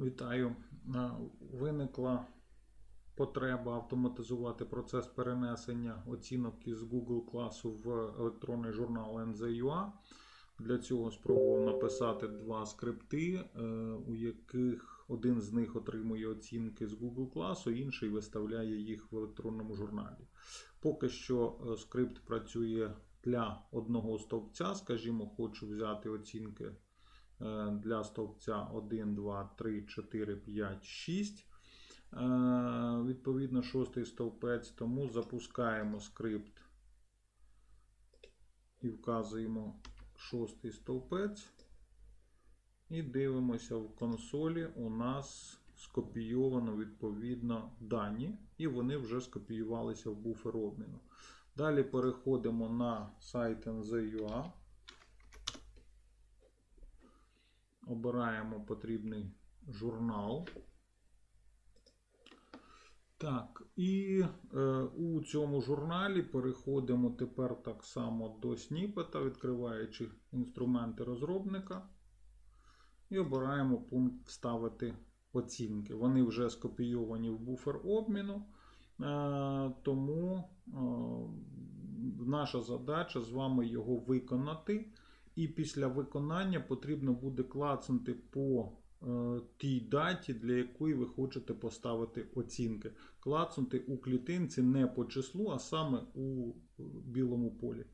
Вітаю. Е, Виникла потреба автоматизувати процес перенесення оцінок із Google класу в електронний журнал NZUA. Для цього спробував написати два скрипти, е, у яких один з них отримує оцінки з Google класу, інший виставляє їх в електронному журналі. Поки що е, скрипт працює для одного стовпця. Скажімо, хочу взяти оцінки для стовпця 1, 2, 3, 4, 5, 6. Е, Відповідно, шостий стовпець, тому запускаємо скрипт і вказуємо шостий стовпець. І дивимося в консолі. У нас скопійовано відповідно дані, і вони вже скопіювалися в буфер обміну. Далі переходимо на сайт NZUA. Обираємо потрібний журнал. Так, і е, у цьому журналі переходимо тепер так само до сніпета, відкриваючи інструменти розробника. І обираємо пункт Вставити оцінки. Вони вже скопійовані в буфер обміну. Е, тому е, наша задача з вами його виконати. І після виконання потрібно буде клацнути по е, тій даті, для якої ви хочете поставити оцінки. Клацнути у клітинці не по числу, а саме у білому полі.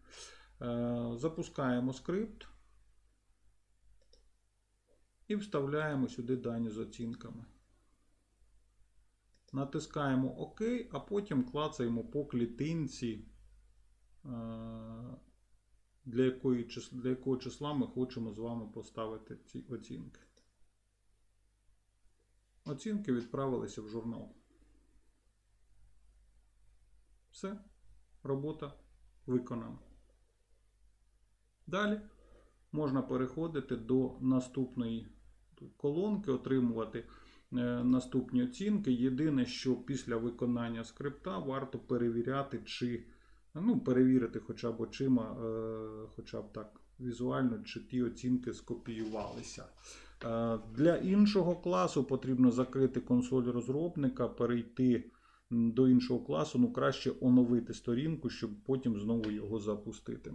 Е, Запускаємо скрипт і вставляємо сюди дані з оцінками. Натискаємо ОК, а потім клацаємо по клітинці, е, для, якої, для якого числа ми хочемо з вами поставити ці оцінки. Оцінки відправилися в журнал. Все. Робота виконана. Далі можна переходити до наступної колонки, отримувати е, наступні оцінки. Єдине, що після виконання скрипта варто перевіряти, чи ну, перевірити хоча б очима, е, хоча б так візуально, чи ті оцінки скопіювалися. Е, Для іншого класу потрібно закрити консоль розробника, перейти до іншого класу, ну краще оновити сторінку, щоб потім знову його запустити.